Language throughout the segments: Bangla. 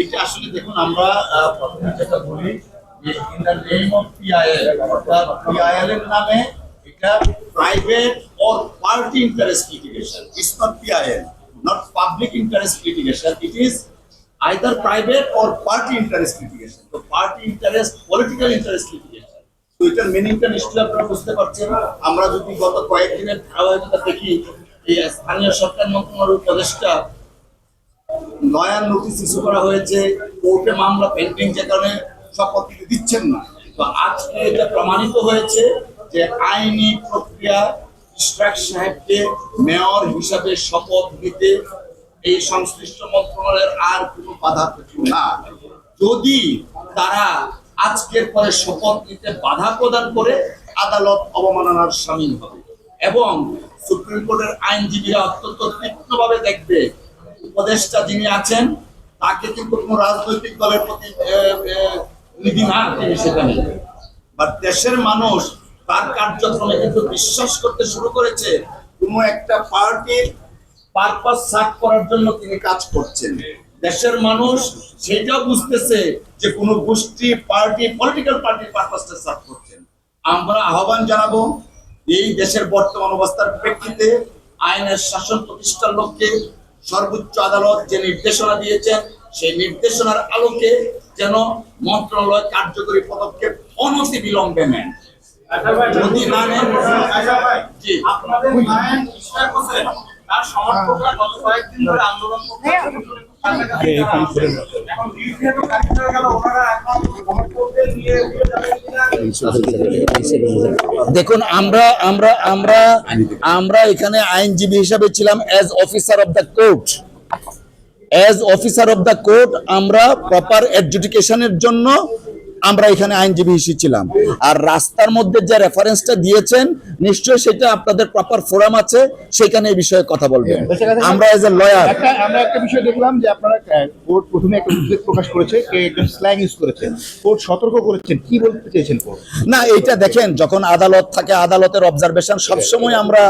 এটা আসলে দেখুন, আমরা প্রথমে যেটা বলি যে in the name of PIL অর্থাৎ পিআইএল এর নামে এটা private or party interest litigation it's not PIL not public interest litigation it is either private or party interest litigation তো party interest political interest litigation তো এটার মিনিংটা নিশ্চয়ই আপনারা বুঝতে পারছেন। আমরা যদি গত কয়েকদিনের ধারাবাহিকতা দেখি, এই স্থানীয় সরকার মন্ত্রণালয়ের উপদেষ্টা নয়া নোটিশ ইস্যু করা হয়েছে, কোর্টে মামলা পেন্ডিং যে কারণে শপথ নিতে দিচ্ছেন না। তো আজকে এটা প্রমাণিত হয়েছে যে আইনি প্রক্রিয়া ইশরাক সাহেবকে মেয়র হিসাবে শপথ নিতে এই সংশ্লিষ্ট মন্ত্রণালয়ের আর কোনো বাধা না। যদি তারা আজকের পরে শপথ নিতে বাধা প্রদান করে, আদালত অবমাননার সামিল হবে এবং সুপ্রিম কোর্টের আইনজীবীরা অত্যন্ত তীক্ষ্ণভাবে দেখবে উপদেষ্টা যিনি আছেন, তাকে কিন্তু কোনো রাজনৈতিক দলের প্রতি নীতি না তিনি সেখানে। বাট দেশের মানুষ তার কার্যক্রমে কিন্তু বিশ্বাস করতে শুরু করেছে, কোনো একটা পার্টির পারপাস সার্ভ করার জন্য তিনি কাজ করছেন। দেশের মানুষ সেটাও বুঝতেছে যে কোনো গোষ্ঠী, পার্টি পলিটিক্যাল পার্টির পারপাসটা সার্ভ করছেন। আমরা আহ্বান জানাব, এই দেশের বর্তমান অবস্থার প্রেক্ষিতে আইনের শাসন প্রতিষ্ঠার লক্ষ্যে সর্বোচ্চ আদালত যে নির্দেশনা দিয়েছেন, সেই নির্দেশনার আলোকে যেন মন্ত্রণালয় কার্যকরী পদক্ষেপ অনতি বিলম্বে নেন যদি না নেন আপনাদের তার সমর্থকরা গত কয়েকদিন ধরে আন্দোলন দেখুন, আমরা আমরা আমরা আমরা এখানে আইনজীবী হিসাবে ছিলাম as officer of the court as officer of the court আমরা প্রপার অ্যাডজুডিকেশনের জন্য আমরা এখানে আইনজীবী হিসেবে ছিলাম। আর রাস্তার মধ্যে যে রেফারেন্সটা দিয়েছেন নিশ্চয়ই সেটা আপনাদের প্রপার ফোরাম আছে সেখানে এই বিষয়ে কথা বলবেন। আমরা এজ এ লয়ার আমরা একটা বিষয় দেখলাম যে আপনারা কোর্ট প্রথমে একটা উদ্বেগ প্রকাশ করেছে একজন স্ল্যাং ইউজ করেছেন। কোর্ট সতর্ক করেছেন কি বলতে চেয়েছেন কোর্ট? না এইটা দেখেন যখন আদালত থাকে আদালতের অবজারভেশন সবসময় আমরা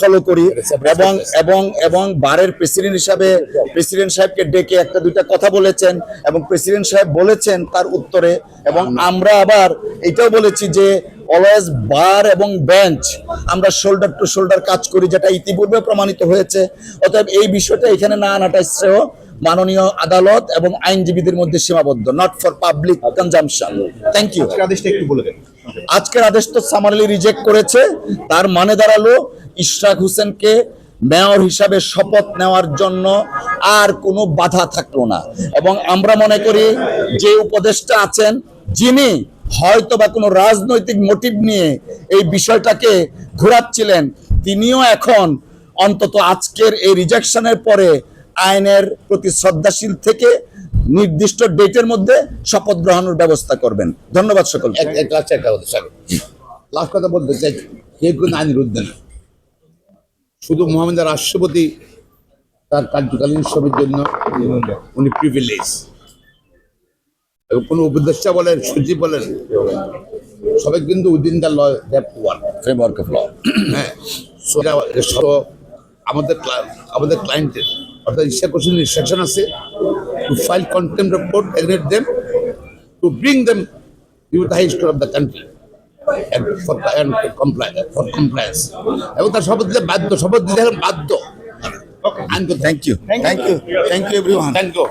ফলো করি। এবং এবং এবং বারের প্রেসিডেন্ট হিসাবে প্রেসিডেন্ট সাহেবকে ডেকে একটা দুইটা কথা বলেছেন এবং প্রেসিডেন্ট সাহেব বলেছেন তার উত্তরে। এবং আমরা আবার এটাও বলেছি যে অলওয়েজ বার এবং বেঞ্চ আমরা শোল্ডার টু শোল্ডার কাজ করি যেটা ইতিপূর্বে প্রমাণিত হয়েছে। অতএব এই বিষয়টা এখানে না আনাটাই শ্রেয়। মাননীয় আদালত এবং আইনজীবীদের মধ্যে সীমাবদ্ধ not for public consumption thank you আদেশটা একটু বলে দেন। আজকের আদেশ তো সামারলি রিজেক্ট করেছে। তার মানে দাঁড়াল ইশরাক হোসেনকে মেয়র হিসাবে শপথ নেওয়ার জন্য আর কোনো বাধা থাকল না। এবং আমরা মনে করি যে উপদেষ্টা আছেন, যিনি হয়তো বা কোনো রাজনৈতিক মোটিভ নিয়ে এই বিষয়টাকে ঘোরাচ্ছিলেন, তিনিও এখন অন্তত আজকের এই রিজেকশনের পরে আইনের প্রতি শ্রদ্ধাশীল থেকে নির্দিষ্ট ডেটের মধ্যে শপথ গ্রহণের ব্যবস্থা করবেন। ধন্যবাদ সকল লাস্ট কথা বলতে চাই কেউ কিন্তু আইনের ঊর্ধ্বে না। শুধু মোহাম্মদ রাষ্ট্রপতি তার কার্যকালীন সবের জন্য উনি প্রিভিলেজ কোনো উপদেষ্টা বলেন সচিব বলেন সবাই কিন্তু within the framework of law হ্যাঁ। আমাদের আমাদের ক্লায়েন্টের অর্থাৎ ইচ্ছা কোশ্চেন ইনস্ট্রাকশন আছে। To file contempt report against them to bring them you the highest of the country for for compliance এবং তার শপথ দিতে বাধ্য শপথ দিতে হলে বাধ্য। Thank you thank you thank you everyone thank you